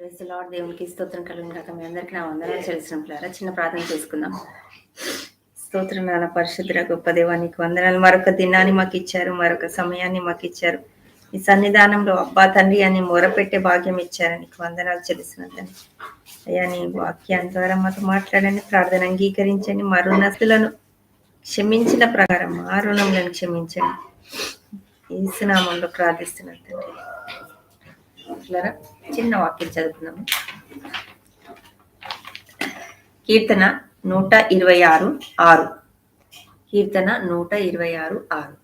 Praise lord దేవునికి స్తోత్రం కలిగిన కాక మీ అందరికీ నా వందనాలు చెల్లిసినట్లారా చిన్న ప్రార్థన చేసుకుందాం. స్తోత్రం నాన్న పరిశుద్ధ గొప్ప దేవానికి వందనాలు. మరొక దినాన్ని మాకు ఇచ్చారు మరొక సమయాన్ని మాకు ఇచ్చారు. ఈ సన్నిధానంలో అబ్బా తండ్రి అని మొరపెట్టే భాగ్యం ఇచ్చారు. నీకు వందనాలు చెల్లిసినదని అయ్యా నీ వాక్యాన్ని ద్వారా మాతో మాట్లాడండి ప్రార్థన అంగీకరించండి. మరుణస్తులను క్షమించిన ప్రకారం ఆ రుణములను క్షమించండి. ఏసునామంలో ప్రార్థిస్తున్నాను తండ్రి. ఇట్లారా చిన్న వాక్యం చదువుతున్నాము కీర్తన నూట ఇరవై ఆరు ఆరు. కీర్తన నూట ఇరవై ఆరు ఆరు.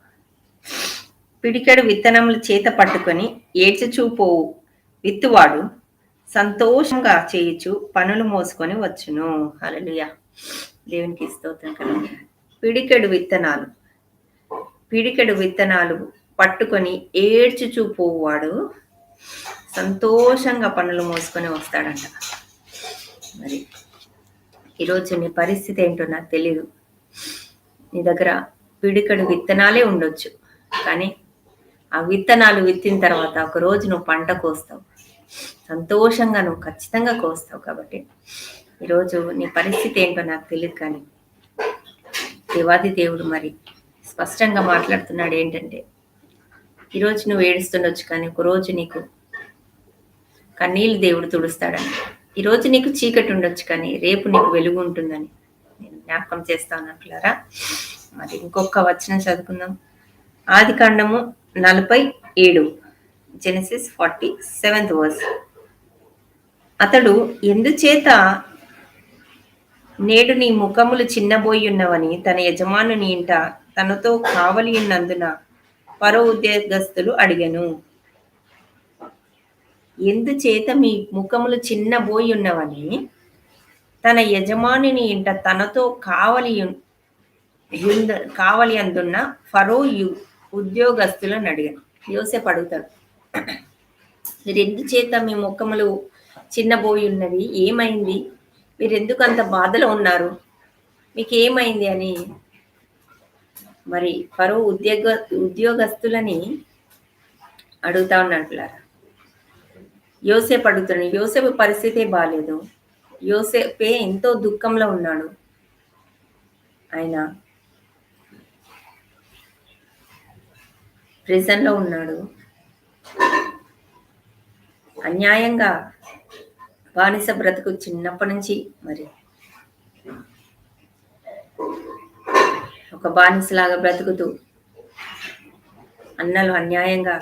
పిడికెడు విత్తనములు చేత పట్టుకొని ఏడ్చుచూపోవు విత్తువాడు సంతోషంగా చేయొచ్చు పనులు మోసుకొని వచ్చును. హల్లెలూయా. దేవునికి స్తోత్రం కదా పిడికెడు విత్తనాలు. పిడికెడు విత్తనాలు పట్టుకొని ఏడ్చుచూ పోవాడు సంతోషంగా పనులు మోసుకొని వస్తాడంట. మరి ఈరోజు నీ పరిస్థితి ఏంటో నాకు తెలియదు నీ దగ్గర పిడికడు విత్తనాలే ఉండొచ్చు. కానీ ఆ విత్తనాలు విత్తిన తర్వాత ఒక రోజు నువ్వు పంట కోస్తావు. సంతోషంగా నువ్వు ఖచ్చితంగా కోస్తావు కాబట్టి ఈరోజు నీ పరిస్థితి ఏంటో నాకు తెలియదు కానీ దేవాది దేవుడు మరి స్పష్టంగా మాట్లాడుతున్నాడు ఏంటంటే ఈరోజు నువ్వు ఏడుస్తుండొచ్చు కానీ ఒక రోజు నీకు కన్నీళ్ళు దేవుడు తుడుస్తాడని. ఈరోజు నీకు చీకటి ఉండొచ్చు కానీ రేపు నీకు వెలుగు ఉంటుందని నేను జ్ఞాపకం చేస్తాను అట్లారా మరి ఇంకొక వచనం చదువుకుందాం. ఆది కాండము నలభై ఏడు జెనసిస్ ఫార్టీ సెవెంత్ వర్స్ అతడు ఎందుచేత నేడు నీ ముఖములు చిన్నబోయి ఉన్నవని తన యజమానుని ఇంట తనతో కావలి ఉన్నందున పరో ఉద్యోగస్తులు అడిగను. ఎందుచేత మీ ముఖములు చిన్నబోయి ఉన్నవని తన యజమానిని ఇంట తనతో కావలి కావలి అందున్న ఫరో యు- ఉద్యోగస్తులను అడిగాను. యోసేపు అడుగుతాడు మీరు ఎందుచేత మీ ముఖములు చిన్నబోయి ఉన్నవి ఏమైంది? మీరు ఎందుకు అంత బాధలో ఉన్నారు? మీకు ఏమైంది అని మరి ఫరో ఉద్యోగ ఉద్యోగస్తులని అడుగుతా ఉన్నట్లారా యోసేపు అడుగుతున్నాడు యోసేపు పరిస్థితే బాగాలేదు యోసేపే ఎంతో దుఃఖంలో ఉన్నాడు. ఆయన ప్రిజన్లో ఉన్నాడు. అన్యాయంగా బానిస బ్రతుకు చిన్నప్పటి నుంచి మరి ఒక బానిసలాగా బ్రతుకుతూ అన్నలు అన్యాయంగా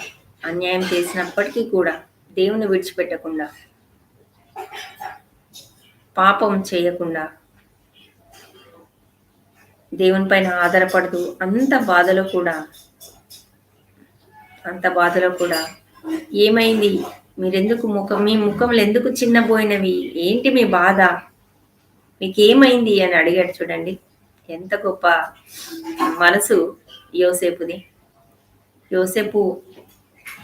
అన్యాయం చేసినప్పటికీ కూడా దేవుని విడిచిపెట్టకుండా పాపం చేయకుండా దేవుని పైన ఆధారపడుతూ అంత బాధలో కూడా అంత బాధలో కూడా ఏమైంది? మీరెందుకు ముఖం మీ ముఖంలో ఎందుకు చిన్నపోయినవి ఏంటి మీ బాధ? మీకు ఏమైంది అని అడిగాడు చూడండి. ఎంత గొప్ప మనసు యోసేపుది. యోసేపు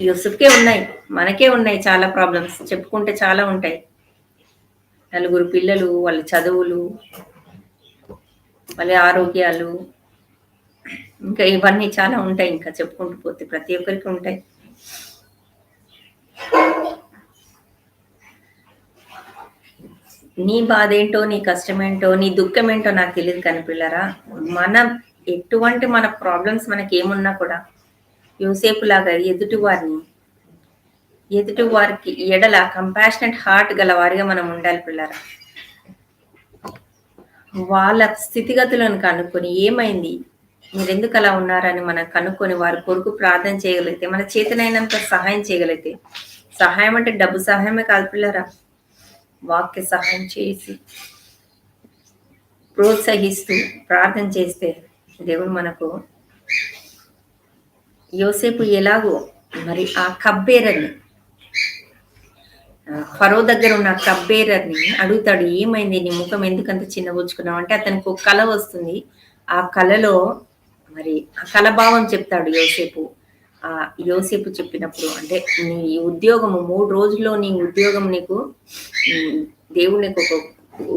యూసుఫ్కే ఉన్నాయి మనకే ఉన్నాయి చాలా ప్రాబ్లమ్స్ చెప్పుకుంటే చాలా ఉంటాయి. నలుగురు పిల్లలు వాళ్ళ చదువులు వాళ్ళ ఆరోగ్యాలు ఇంకా ఇవన్నీ చాలా ఉంటాయి ఇంకా చెప్పుకుంటూ పోతే ప్రతి ఒక్కరికి ఉంటాయి. నీ బాధ ఏంటో నీ కష్టం ఏంటో నీ దుఃఖం ఏంటో నాకు తెలియదు కానీ పిల్లరా మన ఎటువంటి మన ప్రాబ్లమ్స్ మనకి ఏమున్నా కూడా యోసేపు లాగా ఎదుటి వారిని ఎదుటి వారికి ఎడల కంపాషనెట్ హార్ట్ గల వారిగా మనం ఉండాలి పిల్లరా. వాళ్ళ స్థితిగతులను కనుక్కొని ఏమైంది? మీరు ఎందుకు అలా ఉన్నారని మనం కనుక్కొని వారి కొరకు ప్రార్థన చేయగలిగితే మన చేతనైనంత సహాయం చేయగలిగితే సహాయం అంటే డబ్బు సహాయమే కాదు పిల్లరా. వాక్య సహాయం చేసి ప్రోత్సహిస్తూ ప్రార్థన చేస్తే దేవుడు మనకు యోసేపు ఎలాగో మరి ఆ కబ్బేరని ఫరో దగ్గర ఉన్న కబ్బేరని అడుగుతాడు ఏమైంది నీ ముఖం ఎందుకంత చిన్నబుచ్చుకున్నావు? అంటే అతనికి ఒక కళ వస్తుంది. ఆ కళలో మరి ఆ కళభావం చెప్తాడు యోసేపు. ఆ యోసేపు చెప్పినప్పుడు అంటే నీ ఉద్యోగము మూడు రోజుల్లో నీ ఉద్యోగం నీకు దేవుడు నీకు ఒక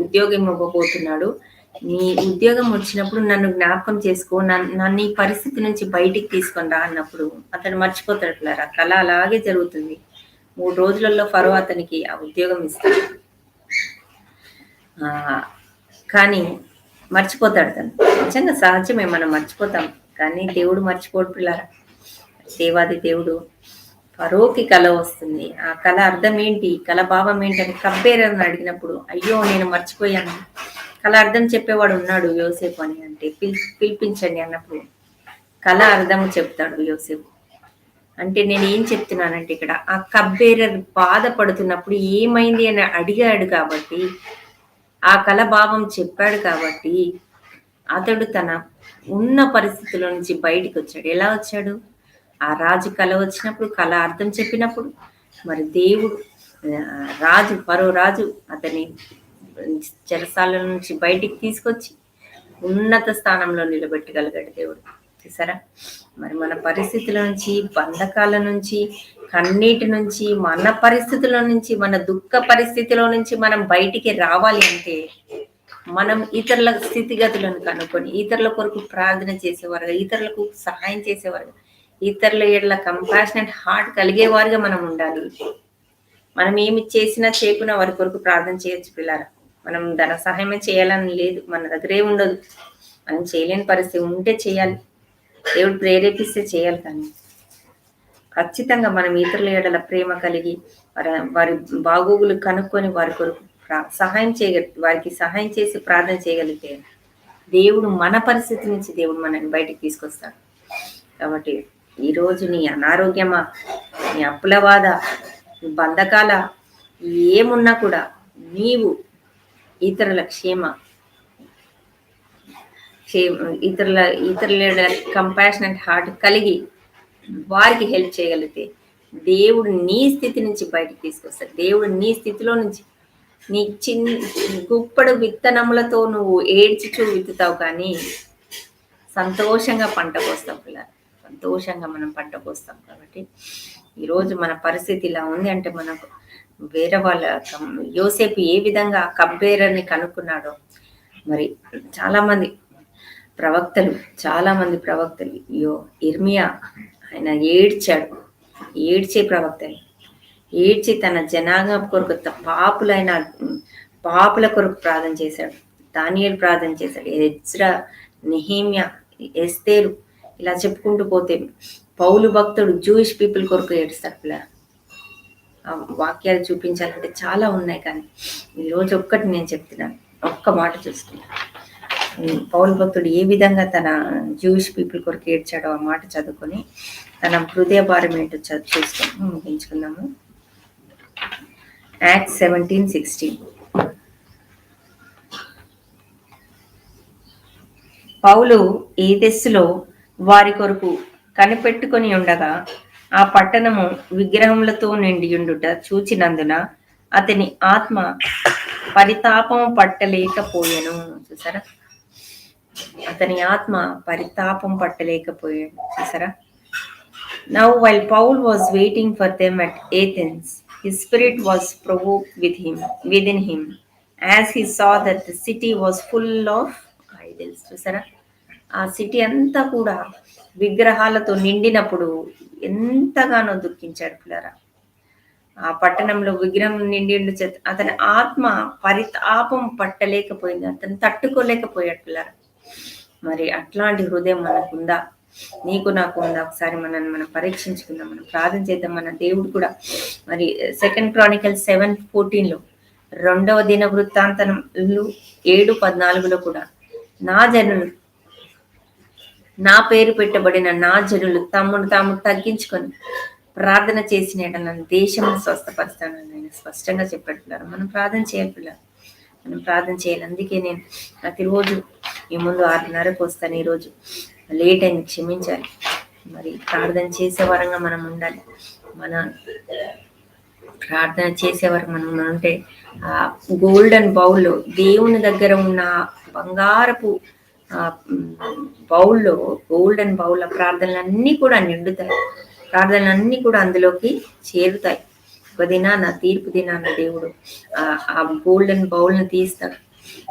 ఉద్యోగం ఇవ్వబోతున్నాడు. నీ ఉద్యోగం వచ్చినప్పుడు నన్ను జ్ఞాపకం చేసుకో నన్ను నన్ను ఈ పరిస్థితి నుంచి బయటికి తీసుకొని రా అన్నప్పుడు అతను మర్చిపోతాడులారా ఆ కళ అలాగే జరుగుతుంది. మూడు రోజులలో ఫరో అతనికి ఆ ఉద్యోగం ఇస్తాడు. ఆ, కానీ మర్చిపోతాడు తను. నిజంగా సహజమే మనం మర్చిపోతాం. కానీ దేవుడు మర్చిపోడు పిల్లరా. దేవాది దేవుడు ఫరోకి కళ వస్తుంది. ఆ కళ అర్థం ఏంటి? కళ భావం అని కబ్బేరని అడిగినప్పుడు అయ్యో నేను మర్చిపోయాను. కళ అర్థం చెప్పేవాడు ఉన్నాడు యోసేపు అని అంటే పిల్ పిలిపించండి అన్నప్పుడు కళ అర్థం చెప్తాడు యోసేపు. అంటే నేను ఏం చెప్తున్నానంటే ఇక్కడ ఆ కబ్బేరర్ బాధపడుతున్నప్పుడు ఏమైంది అని అడిగాడు కాబట్టి ఆ కళ భావం చెప్పాడు కాబట్టి అతడు తన ఉన్న పరిస్థితుల నుంచి బయటికి వచ్చాడు. ఎలా వచ్చాడు? ఆ రాజు కళ వచ్చినప్పుడు కళ అర్థం చెప్పినప్పుడు మరి దేవుడు రాజు పరో రాజు అతని చెరసాల నుంచి బయటికి తీసుకొచ్చి ఉన్నత స్థానంలో నిలబెట్టగలిగాడు దేవుడు. చూసారా? మరి మన పరిస్థితుల నుంచి బంధకాల నుంచి కన్నీటి నుంచి మన పరిస్థితుల నుంచి మన దుఃఖ పరిస్థితిలో నుంచి మనం బయటికి రావాలి అంటే మనం ఇతరుల స్థితిగతులను కనుక్కొని ఇతరుల కొరకు ప్రార్థన చేసేవారుగా ఇతరులకు సహాయం చేసేవారుగా ఇతరుల ఏళ్ళ కంపాషనెట్ హార్ట్ కలిగేవారుగా మనం ఉండాలి. మనం ఏమి చేసినా చేయకున్నా వారి కొరకు ప్రార్థన చేయొచ్చు పిల్లరా? మనం ధన సహాయమే చేయాలని లేదు. మన దగ్గరే ఉండదు. మనం చేయలేని పరిస్థితి ఉంటే చేయాలి. దేవుడు ప్రేరేపిస్తే చేయాలి కానీ. ఖచ్చితంగా మనం ఇతరుల ఏడల ప్రేమ కలిగి వారి వారి బాగోగులు కనుక్కొని వారి కొరకు సహాయం చేయ వారికి సహాయం చేసి ప్రార్థన చేయగలిగితే దేవుడు మన పరిస్థితి నుంచి దేవుడు మనల్ని బయటికి తీసుకొస్తాడు. కాబట్టి ఈరోజు నీ అనారోగ్యమా నీ అప్పుల బాధ నీ బంధకాల ఏమున్నా కూడా నీవు ఇతరుల క్షేమ. క్షేమ ఇతరుల ఇతరుల కంపాషనెట్ హార్ట్ కలిగి వారికి హెల్ప్ చేయగలిగితే దేవుడు నీ స్థితి నుంచి బయటికి తీసుకొస్తాడు. దేవుడు నీ స్థితిలో నుంచి నీ చిన్న గుప్పడు విత్తనములతో నువ్వు ఏడ్చుచూ విత్తుతావు కానీ సంతోషంగా పంట కోస్తాం పిల్లలు. సంతోషంగా మనం పంట కోస్తాం కాబట్టి ఈరోజు మన పరిస్థితి ఇలా ఉంది అంటే మనకు వేరే వాళ్ళ యోసేపు ఏ విధంగా కబ్బేరని కనుక్కున్నాడో. మరి చాలా మంది ప్రవక్తలు చాలా మంది ప్రవక్తలు యో ఇర్మియా ఆయన ఏడ్చాడు. ఏడ్చే ప్రవక్తలు ఏడ్చి తన జనాంగ కొరకు పాపులైన పాపుల కొరకు ప్రార్థన చేశాడు. దానియలు ప్రార్థన చేశాడు. ఎజ్రా నెహేమియా ఎస్తేరు ఇలా చెప్పుకుంటూ పోతే పౌలు భక్తుడు జూయిష్ పీపుల్ కొరకు ఏడుస్తాడు పిల్ల వాక్యాలు చూపించాలంటే చాలా ఉన్నాయి కానీ ఈరోజు ఒక్కటి నేను చెప్తున్నాను. ఒక్క మాట చూసుకున్నాను ఉమ్, భక్తుడు ఏ విధంగా తన జూయిష్ పీపుల్ కొరకు ఏడ్చాడో ఆ మాట చదువుకొని తన హృదయ భారం ఏంటో చదువు చూసుకొని ముగించుకుందాము. యాక్ట్ సెవెంటీన్ సిక్స్టీన్ పౌలు ఈ దశలో వారి కొరకు కనిపెట్టుకొని ఉండగా ఆ పట్టణము విగ్రహములతో నిండియుండుట చూచినందున అతని ఆత్మ పరితాపం పట్టలేకపోయాను. చూసారా? అతని ఆత్మ పరితాపం పట్టలేకపోయాడు చూసారా? Now while Paul was waiting for them at Athens his spirit was provoke with him with in him as he saw that the city was full of idols చూసారా? ఆ సిటీ అంతా కూడా విగ్రహాలతో నిండినప్పుడు ఎంతగానో దుఃఖించాడు పిల్లరా. ఆ పట్టణంలో విగ్రహం నిండి చెత్త అతని ఆత్మ పరితాపం పట్టలేకపోయింది. అతను తట్టుకోలేకపోయాడు పిల్లరా. మరి అట్లాంటి హృదయం మనకుందా? నీకు నాకు ఉందా ఒకసారి మనల్ని మనం పరీక్షించుకుందాం. మనం ప్రార్థన చేద్దాం. మన దేవుడు కూడా మరి సెకండ్ క్రానికల్ సెవెన్ ఫోర్టీన్లో రెండవ దిన వృత్తాంతనంలో ఏడు పద్నాలుగులో కూడా నా జనులు నా పేరు పెట్టబడిన నా జనులు తమ్మును తాము తగ్గించుకొని ప్రార్థన చేసిన నన్ను దేశం స్వస్థపరుస్తానని ఆయన స్పష్టంగా చెప్పాడు మనం ప్రార్థన చేయాలి పిల్లలు. మనం ప్రార్థన చేయాలి. అందుకే నేను ప్రతిరోజు ఈ ముందు ఆరున్నరకు వస్తాను ఈరోజు. లేట్ అయింది క్షమించాలి. మరి ప్రార్థన చేసే వరంగా మనం ఉండాలి. మన ప్రార్థన చేసేవారు మనం ఉంటే ఆ గోల్డెన్ బౌల్ దేవుని దగ్గర ఉన్న బంగారపు బౌల్లో గోల్డెన్ బౌల్ ప్రార్థనలన్నీ కూడా నిండుతాయి. ప్రార్థనలన్నీ కూడా అందులోకి చేరుతాయి. ఒక దినాన తీర్పు దినాన దేవుడు ఆ గోల్డెన్ బౌల్ని తీస్తాడు.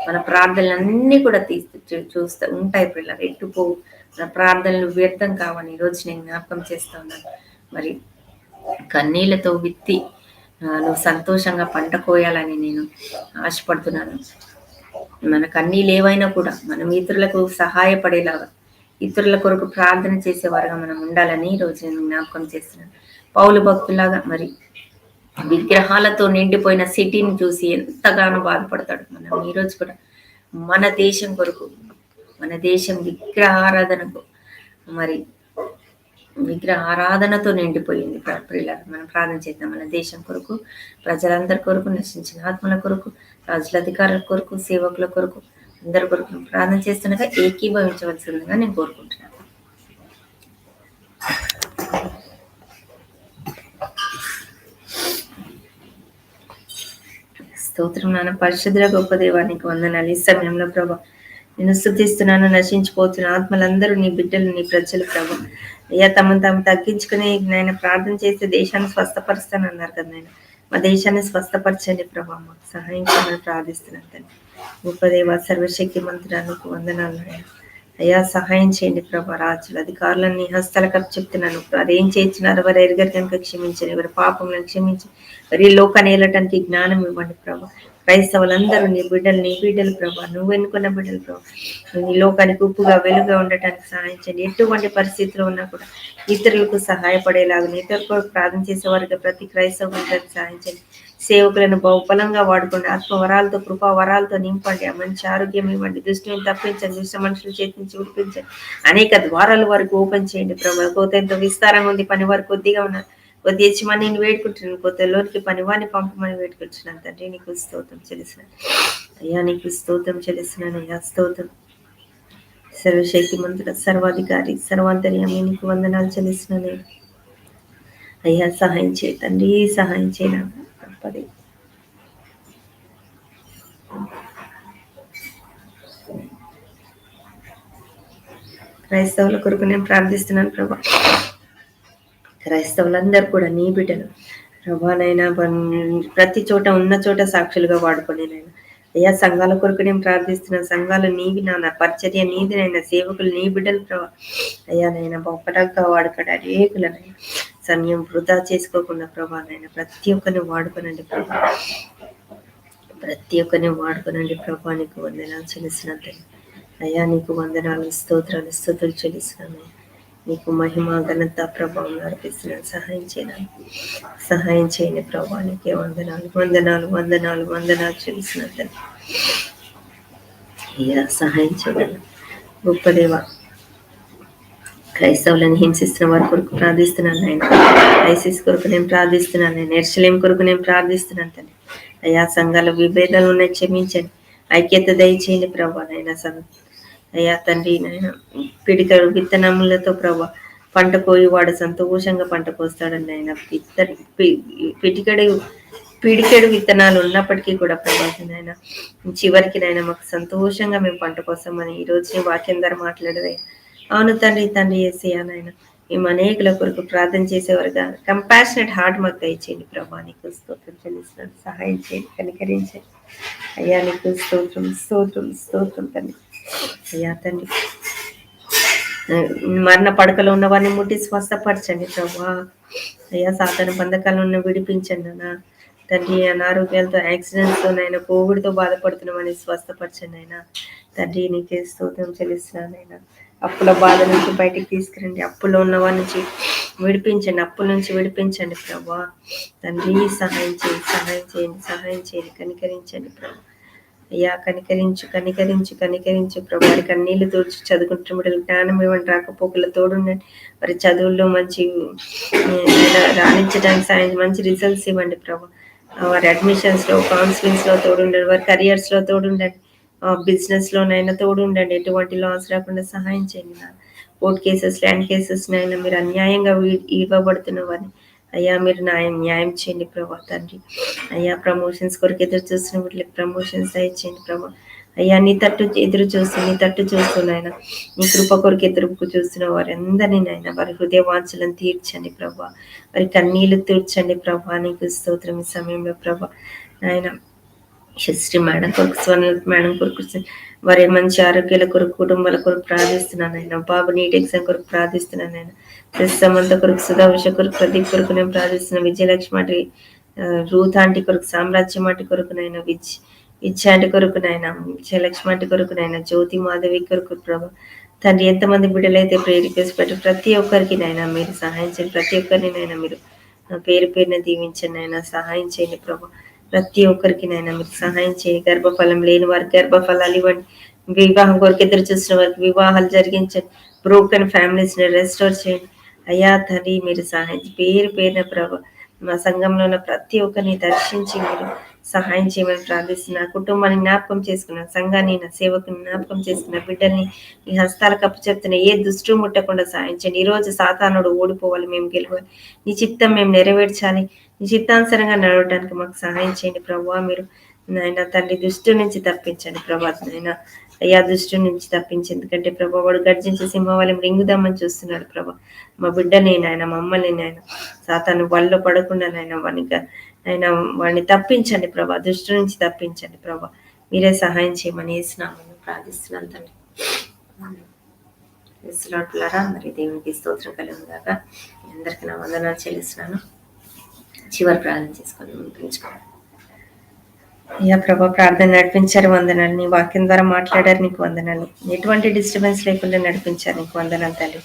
మన ప్రార్థనలన్నీ కూడా తీస్తూ చూస్తా చూస్తూ ఉంటాయి పిల్లలు. ఎట్టుపోవు మన ప్రార్థనలు వ్యర్థం కావని ఈరోజు నేను జ్ఞాపకం చేస్తా ఉన్నాను. మరి కన్నీళ్ళతో విత్తి నువ్వు సంతోషంగా పంట కోయాలని నేను ఆశపడుతున్నాను. మనకు అన్నీ లేవైనా కూడా మనం ఇతరులకు సహాయపడేలాగా ఇతరుల కొరకు ప్రార్థన చేసేవారుగా మనం ఉండాలని ఈరోజు నేను జ్ఞాపకం చేస్తున్నాను. పౌలు భక్తులాగా మరి విగ్రహాలతో నిండిపోయిన సిటీని చూసి ఎంతగానో బాధపడతాడు మనం ఈరోజు కూడా. మన దేశం కొరకు మన దేశం విగ్రహారాధనకు మరి విగ్రహ ఆరాధనతో నిండిపోయింది ప్రియుల మనం ప్రార్థన చేద్దాం. మన దేశం కొరకు ప్రజలందరి కొరకు నశించిన ఆత్మల కొరకు రాజుల అధికారుల కొరకు సేవకుల కొరకు అందరి కొరకు ప్రార్థన చేస్తుండగా ఏకీభవించవలసిందిగా నేను కోరుకుంటున్నాను. స్తోత్రం నాన్న. పరిశుద్ర గొప్ప దేవానికి వందనాలు. ఈ సమయంలో ప్రభా నేను స్థుతిస్తున్నాను నశించిపోతున్న ఆత్మలందరూ నీ బిడ్డలు నీ ప్రజలు ప్రభా. అయ్యా తమను తాము తగ్గించుకుని నేను ప్రార్థన చేస్తే దేశాన్ని స్వస్థపరుస్తాను అన్నారు కదా నేను మా దేశాన్ని స్వస్థపరచండి ప్రభా మాకు సహాయం చేయమని ప్రార్థిస్తున్నాను తండ్రి. గొప్పదేవ సర్వశక్తి మంత్రానికి వందనాలు అయ్యా సహాయం చేయండి ప్రభా రాజులు అధికారులన్నీ హస్తలకు చెప్తున్నాను. అదేం చేస్తున్నారు వారు ఎరగరు కనుక క్షమించండి. వారి పాపంలో క్షమించి వారి లోకాన్ని వెళ్ళటానికి జ్ఞానం ఇవ్వండి ప్రభా. క్రైస్తవులందరూ నీ బిడ్డలు నీ బిడ్డలు ప్రభా నువ్వు ఎన్నుకున్న బిడ్డలు ప్రభా. నీ లోకానికి ఉప్పుగా వెలుగుగా ఉండటానికి సహాయించండి. ఎటువంటి పరిస్థితిలో ఉన్నా కూడా ఇతరులకు సహాయపడేలాగా ఇతరులకు ప్రార్థన చేసేవారికి ప్రతి క్రైస్తవ సహాయించండి. సేవకులను బహుబలంగా వాడుకోండి. ఆత్మ వరాలతో కృపా వరాలతో నింపండి. ఆ మంచి ఆరోగ్యం ఇవ్వండి. దృష్టిని తప్పించండి. దుష్ట మనుషులు చేతించి విడిపించండి. అనేక ద్వారాల వరకు ఓపెన్ చేయండి ప్రభు. కోత ఎంతో విస్తారంగా ఉంది. పని వారు కొద్దిగా ఉన్నారు. కొద్ది యజమాని నేను వేడుకుంటున్నాను. కొత్తలోనికి పనివాని పంపమని వేడుకుంటున్నాను తండ్రి. నీకు స్తోత్రం చెల్లిస్తున్నాను. అయ్యా నీకు స్తోత్రం చెల్లిస్తున్నాను. అయ్యా స్తోత్రం. సర్వశక్తి మంత్రుల సర్వాధికారి సర్వాంతర్యామి నీకు వందనాలు చెల్లిస్తున్నాను. అయ్యా సహాయం చేయ తండ్రి. సహాయం చేయనా తప్పది. క్రైస్తవుల కొరకు నేను ప్రార్థిస్తున్నాను ప్రభా. క్రైస్తవులందరూ కూడా నీ బిడ్డలు. ప్రభానైనా ప్రతి చోట ఉన్న చోట సాక్షులుగా వాడుకొని నైనా అయ్యా సంఘాల కొరకు నేను ప్రార్థిస్తున్న సంఘాలు నీవి నాన్న. పరిచర్య నీది నైనా సేవకులు నీ బిడ్డలు ప్రభా. అయ్యా నైనా బొప్పటంగా వాడుకడా అనేకులనైనా సమయం వృధా చేసుకోకుండా ప్రభా నైనా ప్రతి ఒక్కరిని వాడుకోనండి ప్రభా. ప్రతి ఒక్కరిని వాడుకోనండి ప్రభా. నీకు వందనాలు చెల్లిస్తున్నట్టు అయ్యా నీకు వందనాలు స్తోత్రాలు స్థుతులు చెల్లిస్తున్నాను. నీకు మహిమ ఘనత ప్రభావం నడిపిస్తున్న సహాయం చేయడానికి. సహాయం చేయని ప్రభావానికి వందనాలు వందనాలు వందనాలు వందనాలు చూసినంత అయ్యా సహాయం చేయగలను గొప్పదేవ క్రైస్తవులను హింసిస్తున్న వారి కొరకు ప్రార్థిస్తున్నాను ఆయన ఐసిస్ కొరకు నేను ప్రార్థిస్తున్నాను నేను ఎర్షలేం కొరకు నేను ప్రార్థిస్తున్నాను తను అయ్యా సంఘాల విభేదాలు ఉన్నాయి క్షమించండి. ఐక్యత దయచేయండి ప్రభా నైనా అయ్యా తండ్రి నాయన పిడికడు విత్తనములతో ప్రభా పంట కోయి వాడు సంతోషంగా పంట కోస్తాడని ఆయన ఇద్దరు పిటికడు పిడికెడు విత్తనాలు ఉన్నప్పటికీ కూడా ప్రభావం నాయన చివరికి నాయన మాకు సంతోషంగా మేము పంట కోసమని ఈ రోజు వాక్యం ద్వారా మాట్లాడదే అవును తండ్రి తండ్రి చేసేయా నాయన మేము అనేకుల కొరకు ప్రార్థన చేసేవారుగా కంపాషనెట్ హార్ట్ మాకు దయచేయండి ప్రభా నీకు స్తోత్రం చెల్లిస్తున్నాను. సహాయం చేయండి కనికరించండి. అయ్యా నీకు స్తోత్రం స్తోత్రం స్తోత్రం తండ్రి. అయ్యా తండ్రి. మరణ పడకలో ఉన్న వారిని ముట్టి స్వస్థపరచండి ప్రభా. అయ్యా సాధారణ బంధకాలు ఉన్న విడిపించండి అన్న తండ్రి అనారోగ్యాలతో యాక్సిడెంట్స్తో నైనా కోవిడ్తో బాధపడుతున్నామని స్వస్థపరచండి అయినా తండ్రి నీకే స్తోత్రం చెల్లిస్తున్నానైనా అప్పుల బాధ నుంచి బయటికి తీసుకురండి. అప్పులో ఉన్న వారి నుంచి విడిపించండి. అప్పుల నుంచి విడిపించండి ప్రభా. తండ్రి సహాయం చేయండి సహాయం చేయండి సహాయం చేయండి కనికరించండి ప్రభా. అయ్యా కనికరించు కనికరించు కనికరించు ప్రభు వారి కన్నీళ్ళు తోడ్చి చదువుకుంటున్న బిడ్డలు జ్ఞానం ఇవ్వండి రాకపోకల తోడుండండి. వారి చదువుల్లో మంచి రాణించడానికి సాయం మంచి రిజల్ట్స్ ఇవ్వండి ప్రభు. వారి అడ్మిషన్స్లో కౌన్సిలింగ్స్లో తోడుండండి వారి కెరియర్స్లో తోడుండండి. బిజినెస్ లోనైనా తోడుండండి ఎటువంటి లాస్ రాకుండా సహాయం చేయండి కోర్ట్ కేసెస్ ల్యాండ్ కేసెస్ నైనా మీరు అన్యాయంగా ఇవ్వబడుతున్న వారిని. అయ్యా మీరు న్యాయం న్యాయం చేయండి ప్రభా తండ్రి. అయ్యా ప్రమోషన్స్ కొరకు ఎదురు చూస్తున్న వీటికి ప్రమోషన్స్ దయచేయండి ప్రభా. అయ్యా నీ తట్టు ఎదురు చూస్తూ నీ తట్టు చూస్తున్నాయన నీ కృప కొరకు ఎదురుకు చూస్తున్న వారి అందరినీ నాయన వారి హృదయ వాంఛలను తీర్చండి ప్రభా. వారి కన్నీళ్ళు తీర్చండి ప్రభా. నీకు స్తోత్రం ఈ సమయంలో ప్రభా. నాయన శ్రీ మేడం కొరకు స్వర్ణ మేడం కొరకు వారి మంచి ఆరోగ్యాల కొరకు కుటుంబాల కొరకు ప్రార్థిస్తున్నాను ఆయన. బాబు నీట్ ఎగ్జామ్ కొరకు ప్రార్థిస్తున్నాను ఆయన. సమంత కొరకు సుధాంశ కొరకు ప్రదీప్ కొరకు నేను ప్రార్థిస్తున్నాను. విజయలక్ష్మి రూత్ ఆంటీ కొరకు సామ్రాజ్యం ఆంటీ కొరకు నైనా విజ్ విద్యాటి కొరకు నాయన విజయలక్ష్మి ఆంటీ కొరకు నాయన జ్యోతి మాధవి కొరకు ప్రభా. తండ్రి ఎంతమంది బిడ్డలైతే ప్రేర్ రిక్వెస్ట్ పెట్టి ప్రతి ఒక్కరికి నైనా మీరు సహాయం చేయండి. ప్రతి ఒక్కరిని నైనా మీరు పేరు పేరున దీవించండి నైనా సహాయం చేయండి ప్రభా. ప్రతి ఒక్కరికి నైనా మీరు సహాయం చేయండి గర్భఫలం లేని వారికి గర్భఫలాలు ఇవ్వండి. వివాహం కొరకు ఎదురు చూసిన వారికి వివాహాలు జరిగించండి. బ్రోకెన్ ఫ్యామిలీస్ని రెస్టోర్ చేయండి. అయ్యా తండ్రి మీరు సహాయం పేరు పేరున ప్రభ మా సంఘంలో ఉన్న ప్రతి ఒక్కరిని దర్శించి మీరు సహాయం చేయమని ప్రార్థిస్తున్నా. కుటుంబాన్ని జ్ఞాపకం చేసుకున్న సంఘాన్ని నా సేవకుని జ్ఞాపకం చేసుకున్న బిడ్డల్ని మీ హస్తాల కప్పు చెప్తున్న ఏ దుష్టు ముట్టకుండా సహాయించండి ఈ రోజు సాతానుడు ఓడిపోవాలి మేము గెలవాలి. నీ చిత్తం మేము నెరవేర్చాలి. నీ నడవడానికి మాకు సహాయం చేయండి ప్రభు. మీరు నాయన తండ్రి దృష్టి నుంచి తప్పించండి ప్రభా. నాయన అయ్యా దుష్టు నుంచి తప్పించి ఎందుకంటే ప్రభా వాడు గర్జించి సింహవాలం రింగుదామని చూస్తున్నాడు ప్రభా. మా బిడ్డని నాయన మమ్మల్ని నాయన సాతాను వాళ్ళు పడకుండా నాయన వానికి ఆయన వాడిని తప్పించండి ప్రభా. దుష్టు నుంచి తప్పించండి ప్రభా. మీరే సహాయం చేయమని వేసినామని ప్రార్థిస్తున్నాను తండ్రి. మరి దేవునికి స్తోత్రం కలిగి దాకా అందరికీ నా వందనాలు చెల్లిస్తున్నాను. చివరి ప్రార్థన చేసుకొని ముగించుకోవాలి అయ్యా ప్రభా ప్రార్థన నడిపించారు వందనాలు. నీ వాక్యం ద్వారా మాట్లాడారు నీకు వందనాలు. ఎటువంటి డిస్టర్బెన్స్ లేకుండా నడిపించారు నీకు వందనాలు తల్లి.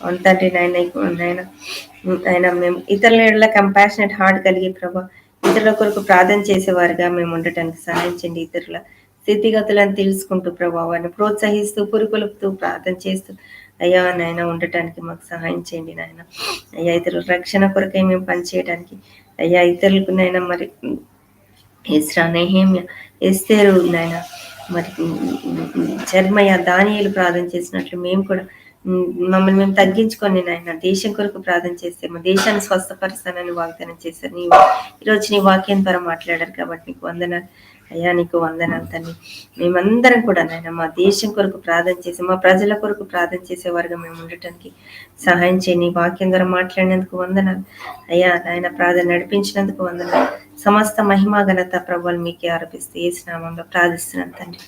అవును తండ్రి నాయన నాయన ఆయన మేము ఇతరుల కంపాషనెట్ హార్ట్ కలిగి ప్రభా ఇతరుల కొరకు ప్రార్థన చేసేవారుగా మేము ఉండటానికి సహాయించండి. ఇతరుల స్థితిగతులను తెలుసుకుంటూ ప్రభా వారిని ప్రోత్సహిస్తూ పురుకొలుపుతూ ప్రార్థన చేస్తూ అయ్యా నాయన ఉండటానికి మాకు సహాయం చేయండి నాయన. అయ్యా ఇతరుల రక్షణ కొరకై మేము పనిచేయడానికి అయ్యా ఇతరులకు నైనా మరి ఇస్రా నెహేమ్య ఎస్తేరు నాయన మరి చర్మయ్య దానియలు ప్రార్థన చేసినట్లు మేము కూడా మమ్మల్ని మేము తగ్గించుకొని నాయన. దేశం కొరకు ప్రార్థన చేస్తే మా దేశాన్ని స్వస్థపరుస్తానని వాగ్దానం చేశారు. నీవు ఈరోజు నీ వాక్యం ద్వారా మాట్లాడారు కాబట్టి నీకు వందనాలు. అయ్యా నీకు వందనాలు తల్లి. మేమందరం కూడా నాయన మా దేశం కొరకు ప్రార్థన చేసి మా ప్రజల కొరకు ప్రార్థన చేసేవారుగా మేము ఉండటానికి సహాయం చేయండి. నీ వాక్యం ద్వారా మాట్లాడినందుకు వందనాలు. అయ్యా నాయన ప్రార్థన నడిపించినందుకు వందనాలు. సమస్త మహిమా ఘనత ప్రభావాలు మీకే ఆరోపిస్తూ ఏ స్నామంలో ప్రార్థిస్తున్నాను తండ్రి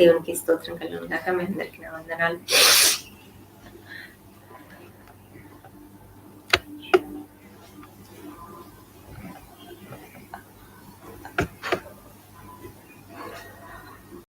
దేవునికి స్తోత్రం కలిగి ఉందాక మీ అందరికీ నా వందనాలు.